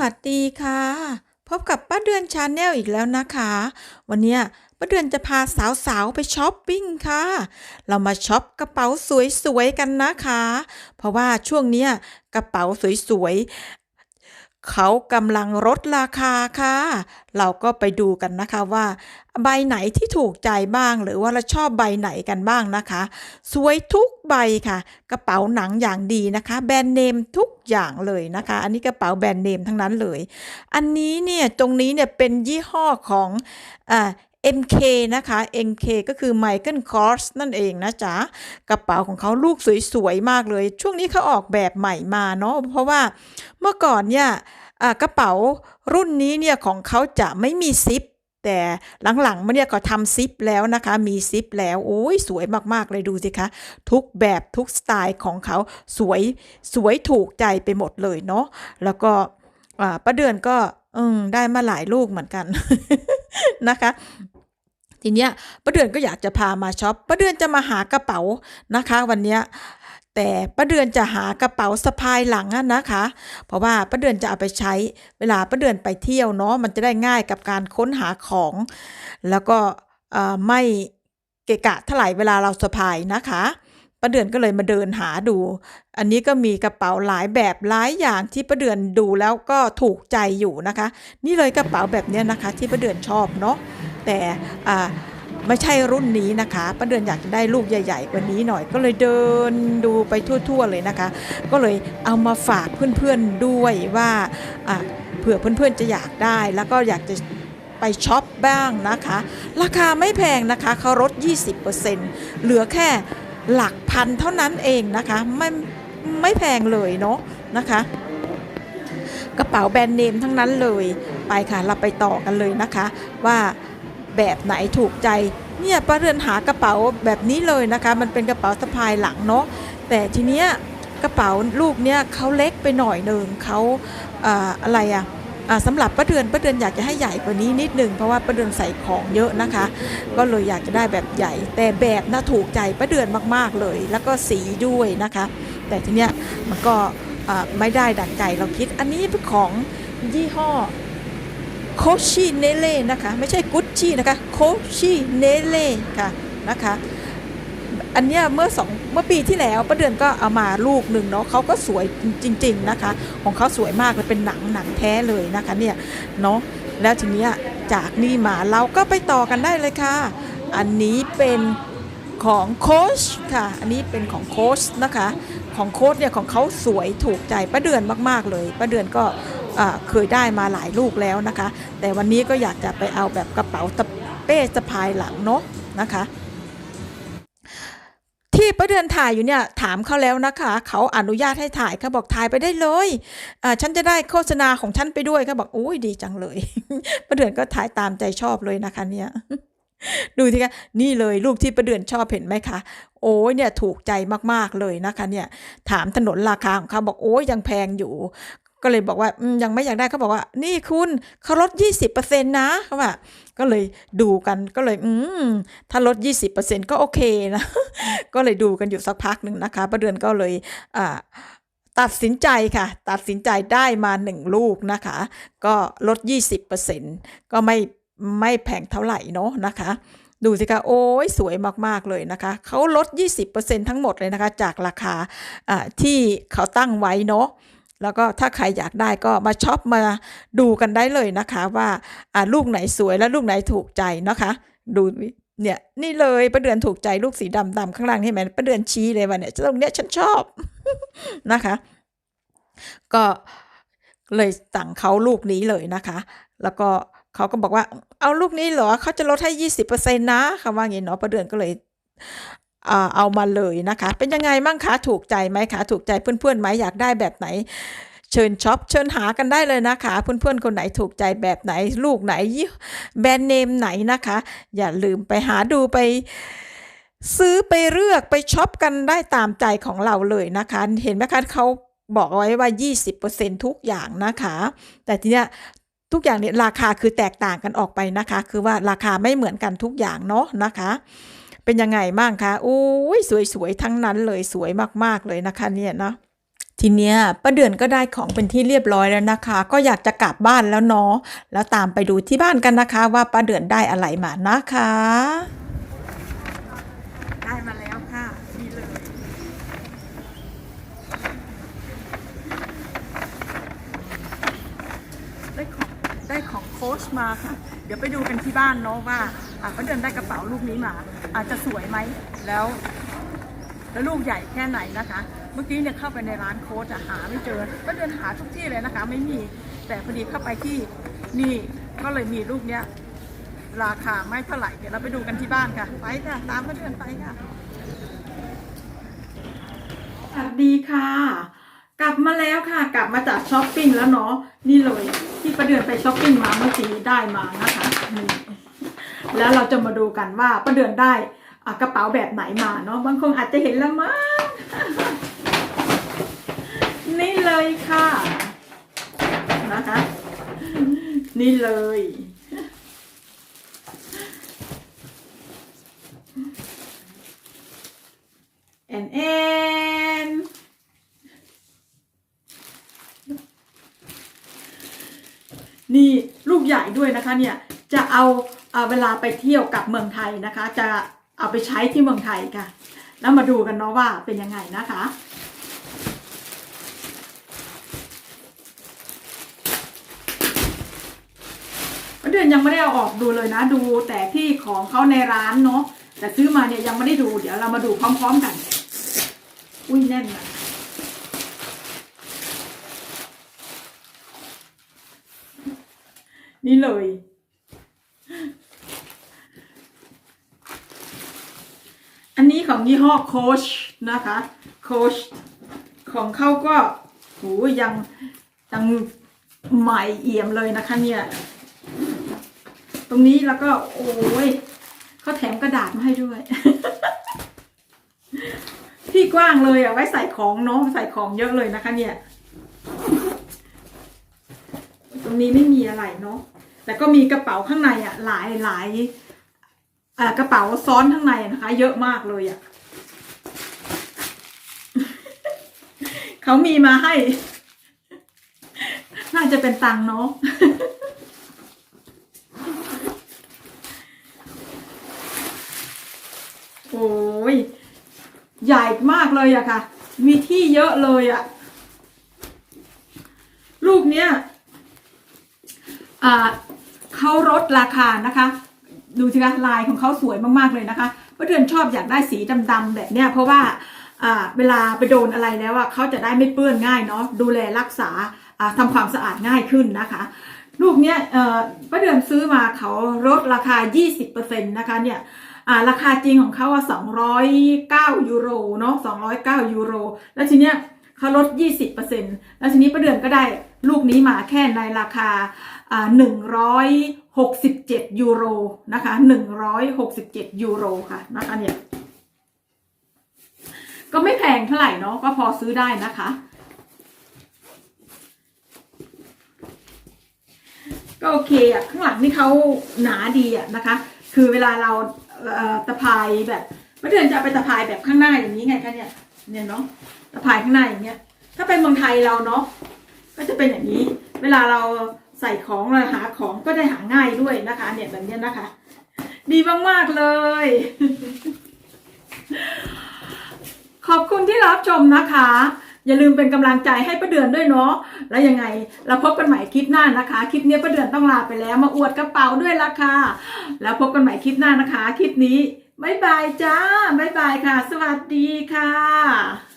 วัสดีค่ะ พบกับป้าเดือนชาแนลอีกแล้วนะคะ วันนี้ป้าเดือนจะพาสาวๆไปช้อปปิ้งค่ะ เรามาช็อปกระเป๋าสวยๆกันนะคะ เพราะว่าช่วงนี้กระเป๋าสวยๆ เขากำลังลดราคาค่ะ เราก็ไปดูกันนะคะว่า ใบไหนที่ถูกใจบ้าง หรือว่าเราชอบใบไหนกันบ้างนะคะ สวยทุกใบค่ะ กระเป๋าหนังอย่างดีนะคะ แบรนด์เนมทุกอย่างเลยนะคะ อันนี้กระเป๋าแบรนด์เนมทั้งนั้นเลย อันนี้เนี่ยตรงนี้เนี่ยเป็นยี่ห้อของอ่า MK นะคะ MK ก็คือ Michael Kors นั่นเองนะจ๊ะ กระเป๋าของเขาลูกสวยๆ มากเลย ช่วงนี้เขาออกแบบใหม่มาเนาะเพราะว่าเมื่อก่อนเนี่ยกระเป๋ารุ่นนี้เนี่ยของเขาจะไม่มีซิปแต่หลังๆมาเนี่ยก็ทำซิปแล้วนะคะ มีซิปแล้วโอ้ยสวยมากๆเลยดูสิคะ ทุกแบบทุกสไตล์ของเขาสวยสวยถูกใจไปหมดเลยเนาะแล้วก็ป้าเดือนก็ได้มาหลายลูกเหมือนกันนะคะ ทีเนี้ยป้าเดือนก็อยากจะพามาช็อปป้าเดือนจะมาหากระเป๋านะคะ วันเนี้ยแต่ป้าเดือนจะหากระเป๋าสะพายหลังนะคะ เพราะว่าป้าเดือนจะเอาไปใช้เวลาป้าเดือนไปเที่ยวเนาะมันจะได้ง่ายกับการค้นหาของ แล้วก็ไม่เกะกะเท่าไหร่เวลาเราสะพายนะคะป้าเดือนก็เลยมาเดินหาดู อันนี้ก็มีกระเป๋าหลายแบบหลายอย่างที่ป้าเดือนดูแล้วก็ถูกใจอยู่นะคะ นี่เลยกระเป๋าแบบเนี้ยนะคะ ที่ป้าเดือนชอบเนาะ แต่ไม่ใช่รุ่นนี้นะคะป้าเดือนอยากจะได้ลูกใหญ่ ๆ กว่านี้หน่อย ก็เลยเดินดูไปทั่ว ๆ เลยนะคะ ก็เลยเอามาฝากเพื่อนๆด้วยว่าเผื่อเพื่อนๆจะอยากได้ แล้วก็อยากจะไปช็อปบ้างนะคะ ราคาไม่แพงนะคะเขาลด 20%เหลือแค่หลักพันเท่านั้นเองนะคะไม่ไม่แพงเลยเนาะนะคะ กระเป๋าแบรนด์เนมทั้งนั้นเลยไปค่ะเราไปต่อกันเลยนะคะว่า แบบไหนถูกใจเนี่ยป้าเรือนหากระเป๋าแบบนี้เลยนะคะ มันเป็นกระเป๋าสะพายหลังเนาะแต่ทีเนี้ยกระเป๋าลูกเนี่ยเขาเล็กไปหน่อยหนึ่งเขาอ่าอะไรอะอ่าสำหรับป้าเดือนป้าเดือนอยากจะให้ใหญ่กว่านี้นิดหนึงเพราะว่าป้าเดือนใส่ของเยอะนะคะ ก็เลยอยากจะได้แบบใหญ่ แต่แบบน่าถูกใจป้าเดือนมากๆเลย แล้วก็สีด้วยนะคะ แต่ทีเนี้ยมันก็ไม่ได้ดั่งใจเราคิดอันนี้เป็นของยี่ห้อ โคชิเนเล่นะคะ ไม่ใช่กุชชี่นะคะโคชิเนเล่ค่ะนะคะ อันเนี้ยเมื่อสองเมื่อปีที่แล้วป้าเดือนก็เอามาลูกหนึ่งเนาะเขาก็สวยจริง ๆนะคะ ของเขาสวยมากเลยเป็นหนังหนังแท้เลยนะคะเนี่ยเนาะแล้วทีเนี้ยจากนี่มาเราก็ไปต่อกันได้เลยค่ะ อันนี้เป็นของโค้ชค่ะ อันนี้เป็นของโค้ชนะคะ ของโค้ชเนี่ยของเขาสวยถูกใจป้าเดือนมากๆเลยป้าเดือนก็ เคยได้มาหลายลูกแล้วนะคะ แต่วันนี้ก็อยากจะไปเอาแบบกระเป๋าตเป้สะพายหลังเนาะนะคะที่ป้าเดือนถ่ายอยู่เนี่ยถามเขาแล้วนะคะ เขาอนุญาตให้ถ่ายเขาบอกถ่ายไปได้เลยอ่าฉันจะได้โฆษณาของฉันไปด้วยเขาบอกโอ้ยดีจังเลยป้าเดือนก็ถ่ายตามใจชอบเลยนะคะเนี่ยดูสิคะนี่เลยรูปที่ประเดือนชอบเห็นไหมคะโอ้ยเนี่ยถูกใจมากๆเลยนะคะเนี่ยถามถนนราคาของเขาบอกโอ้ยยังแพงอยู่ ก็เลยบอกว่ายังไม่อยากได้เขาบอกว่า นี่คุณเขาลด 20%นะเขาว่าก็เลยดูกันก็เลยอืมถ้าลด 20%ก็โอเคนะ ก็เลยดูกันอยู่สักพักหนึ่งนะคะประเดือนก็เลยอ่าตัดสินใจค่ะ ตัดสินใจได้มาหนึ่งลูกนะคะ ก็ลด 20%ก็ไม่ไม่แพงเท่าไหร่เนาะนะคะ ดูสิคะโอ้ยสวยมาก ๆ เลยนะคะ เขาลด 20%ทั้งหมดเลยนะคะ จากราคาที่เขาตั้งไว้เนาะ แล้วก็ถ้าใครอยากได้ก็มาช็อปมาดูกันได้เลยนะคะว่าอ่าลูกไหนสวยและลูกไหนถูกใจนะคะ ดูเนี่ยนี่เลยประเดือนถูกใจลูกสีดำดำข้างล่างนี่เห็นไหมประเดือนชี้เลยว่าเนี่ยตรงเนี้ยฉันชอบนะคะ ก็เลยสั่งเขาลูกนี้เลยนะคะ แล้วก็เขาก็บอกว่าเอาลูกนี้เหรอเขาจะลดให้ยี่สิบเปอร์เซ็นต์นะคำว่าอย่างนี้เนาะประเดือนก็เลย เอามาเลยนะคะ เป็นยังไงมั่งคะ ถูกใจไหมคะ ถูกใจเพื่อนๆไหมอยากได้แบบไหน เชิญช็อปเชิญหากันได้เลยนะคะ เพื่อนๆ คนไหนถูกใจแบบไหน ลูกไหนยี่แบรนด์เนมไหนนะคะ อย่าลืมไปหาดูไปซื้อไปเลือกไปช็อปกันได้ตามใจของเราเลยนะคะ เห็นไหมคะเขาบอกไว้ว่า 20%ทุกอย่างนะคะ แต่ทีเนี้ยทุกอย่างเนี่ยราคาคือแตกต่างกันออกไปนะคะ คือว่าราคาไม่เหมือนกันทุกอย่างเนาะนะคะ เป็นยังไงบ้างคะโอ้ยสวยๆทั้งนั้นเลยสวยมากๆเลยนะคะเนี่ยเนาะทีเนี้ยป้าเดือนก็ได้ของเป็นที่เรียบร้อยแล้วนะคะ ก็อยากจะกลับบ้านแล้วเนาะแล้วตามไปดูที่บ้านกันนะคะ ว่าป้าเดือนได้อะไรมานะคะ ได้มาแล้วค่ะนี่เลยได้ของได้ของโค้ชมาค่ะ เดี๋ยวไปดูกันที่บ้านเนาะว่า อะป้าเดือนได้กระเป๋าลูกนี้มา อาจจะสวยไหมแล้ว แล้วลูกใหญ่แค่ไหนนะคะ เมื่อกี้เนี่ยเข้าไปในร้านโค้ชหาไม่เจอ ก็เดินหาทุกที่เลยนะคะ ไม่มีแต่พอดีเข้าไปที่นี่ก็เลยมีลูกเนี้ยราคาไม่เท่าไหร่เดี๋ยวเราไปดูกันที่บ้านค่ะ ไปค่ะตามมาเดินไปค่ะสวัสดีค่ะ กลับมาแล้วค่ะ กลับมาจากช้อปปิ้งแล้วเนาะนี่เลยที่ประเดือนไปช้อปปิ้งมาเมื่อกี้ได้มานะคะนี่ แล้วเราจะมาดูกันว่าประเดือนได้กระเป๋าแบบไหนมาเนาะบางคนอาจจะเห็นแล้วมั้งนี่เลยค่ะนะคะนี่เลย แอนแอนนี่ลูกใหญ่ด้วยนะคะเนี่ย จะเอา เวลาไปเที่ยวกับเมืองไทยนะคะ จะเอาไปใช้ที่เมืองไทยค่ะ แล้วมาดูกันเนาะว่าเป็นยังไงนะคะเดือนยังไม่ได้เอาออกดูเลยนะ ดูแต่ที่ของเขาในร้านเนาะแต่ซื้อมาเนี่ยยังไม่ได้ดูเดี๋ยวเรามาดูพร้อม ๆกัน อุ้ยแน่นอะนี่เลย อันนี้ของ ยี่ห้อโคชนะคะโคชของเขาก็โหยังยังใหม่เอี่ยมเลยนะคะเนี่ย ตรงนี้แล้วก็โอ้ยเขาแถมกระดาษมาให้ด้วย ที่กว้างเลยอะไว้ใส่ของเนาะใส่ของเยอะเลยนะคะ เนี่ย ตรงนี้ไม่มีอะไรเนาะแต่ก็มีกระเป๋าข้างในอะ หลายหลายกระเป๋าซ้อนข้างในนะคะ เยอะมากเลยอะ เขามีมาให้ น่าจะเป็นตังค์เนาะโอ้ยใหญ่มากเลยอะค่ะ มีที่เยอะเลยอะลูกเนี้ยเขาลดราคานะคะ ดูสิคะลายของเขาสวยมากๆเลยนะคะเพื่อนๆชอบอยากได้สีดำๆแบบเนี้ยเพราะว่า เวลาไปโดนอะไรแล้วอะเขาจะได้ไม่เปื้อนง่ายเนาะดูแลรักษาอ่าทำความสะอาดง่ายขึ้นนะคะ ลูกเนี้ยป้าเดือนซื้อมาเขาลดราคา 20%นะคะเนี่ยราคาจริงของเขาอะ209 ยูโรเนาะ209 ยูโร แล้วทีเนี้ยเขาลด 20%แล้วทีนี้ประเดือนก็ได้ลูกนี้มาแค่ในราคา 167 ยูโรนะคะ 167 ยูโรค่ะนะคะเนี่ย ก็ไม่แพงเท่าไหร่เนาะก็พอซื้อได้นะคะ ก็โอเคอะข้างหลังนี่เขาหนาดีอะนะคะ คือเวลาเราตะพายแบบไม่เดือนจะไปตะพายแบบข้างหน้าอย่างนี้ไงคะเนี่ยเนี่ยเนาะตะพายข้างหน้าอย่างเงี้ย ถ้าเป็นเมืองไทยเราเนาะก็จะเป็นอย่างนี้ เวลาเราใส่ของเราหาของก็ได้หาง่ายด้วยนะคะ เนี่ยแบบเนี้ยนะคะ ดีมากๆเลย ขอบคุณที่รับชมนะคะ อย่าลืมเป็นกำลังใจให้ประเดือนด้วยเนาะ แล้วยังไงเราพบกันใหม่คลิปหน้านะคะ คลิปนี้ประเดือนต้องลาไปแล้ว มาอวดกระเป๋าด้วยละค่ะ แล้วพบกันใหม่คลิปหน้านะคะ คลิปนี้บ๊ายบายจ้าบ๊ายบายค่ะ สวัสดีค่ะ